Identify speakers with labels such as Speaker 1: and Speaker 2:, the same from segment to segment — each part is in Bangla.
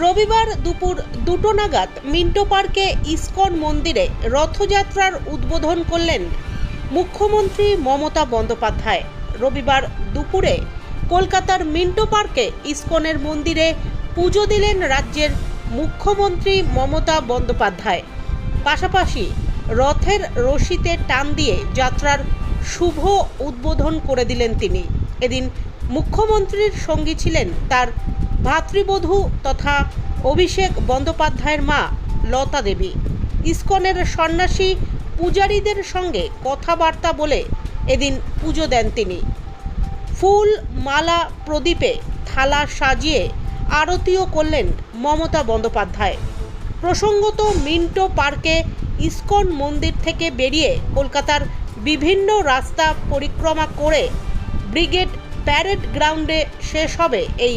Speaker 1: রবিবার দুপুর দুটো নাগাদ মিন্টো পার্কে ইসকন মন্দিরে রথযাত্রার উদ্বোধন করলেন মুখ্যমন্ত্রী মমতা বন্দ্যোপাধ্যায়। রবিবার দুপুরে কলকাতার মিন্টো পার্কে ইসকনের মন্দিরে পুজো দিলেন রাজ্যের মুখ্যমন্ত্রী মমতা বন্দ্যোপাধ্যায়। পাশাপাশি রথের রশিতে টান দিয়ে যাত্রার শুভ উদ্বোধন করে দিলেন তিনি। এদিন মুখ্যমন্ত্রীর সঙ্গী ছিলেন তার ভাতৃবধূ তথা অভিষেক বন্দ্যোপাধ্যায়ের মা লতা দেবী। ইসকনের সন্ন্যাসী পূজারীদের সঙ্গে কথাবার্তা বলে এদিন পুজো দেন তিনি। ফুল, মালা, প্রদীপে থালা সাজিয়ে আরতিও করলেন মমতা বন্দ্যোপাধ্যায়। প্রসঙ্গত মিন্টো পার্কে ইস্কন মন্দির থেকে বেরিয়ে কলকাতার বিভিন্ন রাস্তা পরিক্রমা করে ব্রিগেড প্যারেড গ্রাউন্ডে শেষ হবে এই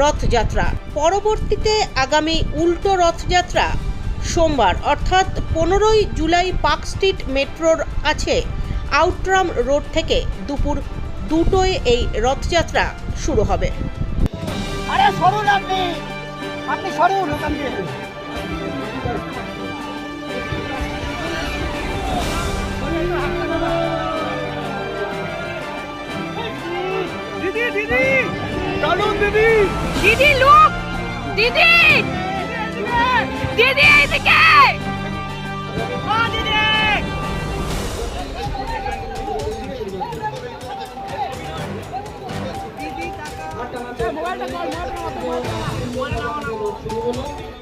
Speaker 1: রথযাত্রা। পরবর্তীতে আগামী উল্টো রথযাত্রা সোমবার, অর্থাৎ পনেরোই জুলাই পার্ক স্ট্রিট মেট্রোর কাছে আউটরাম রোড থেকে দুপুর দুটোয় এই রথযাত্রা শুরু হবে।
Speaker 2: আরে সরুন আপনি আপনি সরুন ওখান দিদি দিদি। চলুন দিদি।
Speaker 3: দিদি লুক! দিদি! দিদি এদিকে
Speaker 2: ও দিদি! মোবাইলটা কল মোবাইলটা